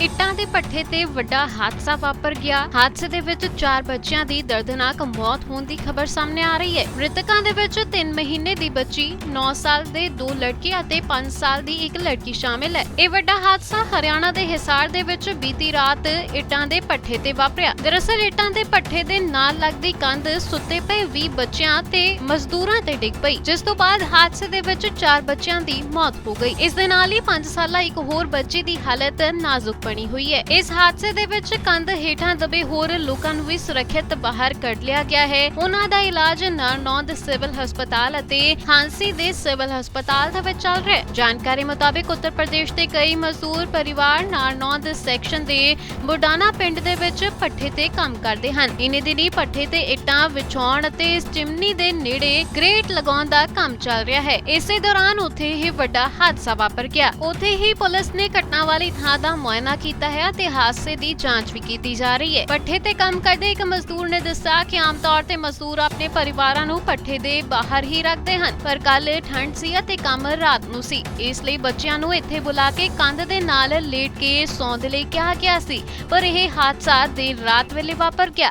ਇੱਟਾਂ ਦੇ ਪੱਠੇ ਤੇ ਵੱਡਾ ਹਾਦਸਾ ਵਾਪਰ ਗਿਆ। ਹਾਦਸੇ ਦੇ ਵਿੱਚ ਚਾਰ ਬੱਚਿਆਂ ਦੀ ਦਰਦਨਾਕ ਮੌਤ ਹੋਣ ਦੀ ਖਬਰ ਸਾਹਮਣੇ ਆ ਰਹੀ ਹੈ। ਮ੍ਰਿਤਕਾਂ ਦੇ ਵਿੱਚ 3 ਮਹੀਨੇ ਦੀ ਬੱਚੀ 9 ਸਾਲ ਦੇ ਦੋ ਲੜਕੇ ਅਤੇ 5 ਸਾਲ ਦੀ ਇੱਕ ਲੜਕੀ ਸ਼ਾਮਿਲ ਹੈ। ਇਹ ਵੱਡਾ ਹਾਦਸਾ ਹਰਿਆਣਾ ਦੇ ਹਿਸਾਰ ਦੇ ਵਿੱਚ ਬੀਤੀ ਰਾਤ ਇੱਟਾਂ ਦੇ ਪੱਠੇ ਤੇ ਵਾਪਰਿਆ। ਦਰਅਸਲ ਇੱਟਾਂ ਦੇ ਪੱਠੇ ਦੇ ਨਾਲ ਲੱਗਦੀ ਕੰਧ ਸੁੱਤੇ ਪਏ 20 ਬੱਚਿਆਂ ਤੇ ਮਜ਼ਦੂਰਾਂ ਤੇ ਡਿੱਗ ਪਈ, ਜਿਸ ਤੋਂ ਬਾਅਦ ਹਾਦਸੇ ਦੇ ਵਿੱਚ ਚਾਰ ਬੱਚਿਆਂ ਦੀ ਮੌਤ ਹੋ ਗਈ। ਇਸ ਦੇ ਨਾਲ ਹੀ 5 ਸਾਲਾ ਇੱਕ ਹੋਰ ਬੱਚੇ ਦੀ ਹਾਲਤ ਨਾਜ਼ੁਕ ਬਣੀ ਹੋਈ ਹੈ। ਇਸ ਹਾਦਸੇ ਦੇ ਵਿੱਚ ਕੰਧ ਹੇਠਾਂ ਦਬੇ ਹੋਰ ਲੋਕਾਂ ਨੂੰ ਵੀ ਸੁਰੱਖਿਅਤ ਬਾਹਰ ਕੱਢ ਲਿਆ ਗਿਆ ਹੈ। ਉਹਨਾਂ ਦਾ ਇਲਾਜ ਨਰਨੌਂਦ ਸਿਵਲ ਹਸਪਤਾਲ ਅਤੇ ਹਾਂਸੀ ਦੇ ਸਿਵਲ ਹਸਪਤਾਲ ਦੇ ਵਿੱਚ ਚੱਲ ਰਿਹਾ ਹੈ। ਜਾਣਕਾਰੀ ਮੁਤਾਬਕ ਉੱਤਰ ਪ੍ਰਦੇਸ਼ ਦੇ ਕਈ ਮਜ਼ਦੂਰ ਪਰਿਵਾਰ ਨਾਰਨੌਂਦ ਸੈਕਸ਼ਨ ਦੇ ਬੁਡਾਨਾ ਪਿੰਡ ਦੇ ਵਿੱਚ ਪੱਠੇ ਤੇ ਕੰਮ ਕਰਦੇ ਹਨ। ਇਨੇ ਦਿਨੀ ਪੱਠੇ ਤੇ ਇੱਟਾਂ ਵਿਛਾਉਣ ਅਤੇ ਇਸ ਚਿਮਨੀ ਦੇ ਨੇੜੇ ਗ੍ਰੇਟ ਲਗਾਉਣ ਦਾ ਕੰਮ ਚੱਲ ਰਿਹਾ ਹੈ। ਇਸੇ ਦੌਰਾਨ ਉੱਥੇ ਹੀ ਵੱਡਾ ਹਾਦਸਾ ਵਾਪਰ ਗਿਆ। ਉੱਥੇ ਹੀ ਪੁਲਿਸ ਨੇ ਘਟਨਾ ਵਾਲੀ ਥਾਂ ਦਾ ਮੁਆਇਨਾ ਕੀਤਾ ਹੈ ਤੇ ਹਾਦਸੇ ਦੀ ਜਾਂਚ ਵੀ ਕੀਤੀ ਜਾ ਰਹੀ ਹੈ। ਪੱਠੇ ਤੇ ਕੰਮ ਕਰਦੇ ਇੱਕ ਮਜ਼ਦੂਰ ਨੇ ਦੱਸਿਆ ਕਿ ਆਮ ਤੌਰ ਤੇ ਮਜ਼ਦੂਰ ਆਪਣੇ ਪਰਿਵਾਰਾਂ ਨੂੰ ਪੱਠੇ ਦੇ ਬਾਹਰ ਹੀ ਰੱਖਦੇ ਹਨ, ਪਰ ਕੱਲ ਠੰਡ ਸੀ ਅਤੇ ਕੰਮ ਰਾਤ ਨੂੰ ਸੀ। ਇਸ ਲਈ ਬੱਚਿਆਂ ਨੂੰ ਇੱਥੇ ਬੁਲਾ ਕੇ ਕੰਧ ਦੇ ਨਾਲ ਲੇਟ ਕੇ ਸੌਣ ਦੇ ਲਈ ਕਿਹਾ ਗਿਆ ਸੀ, ਪਰ ਇਹ ਹਾਦਸਾ ਦੇਰ ਰਾਤ ਵੇਲੇ ਵਾਪਰ ਗਿਆ।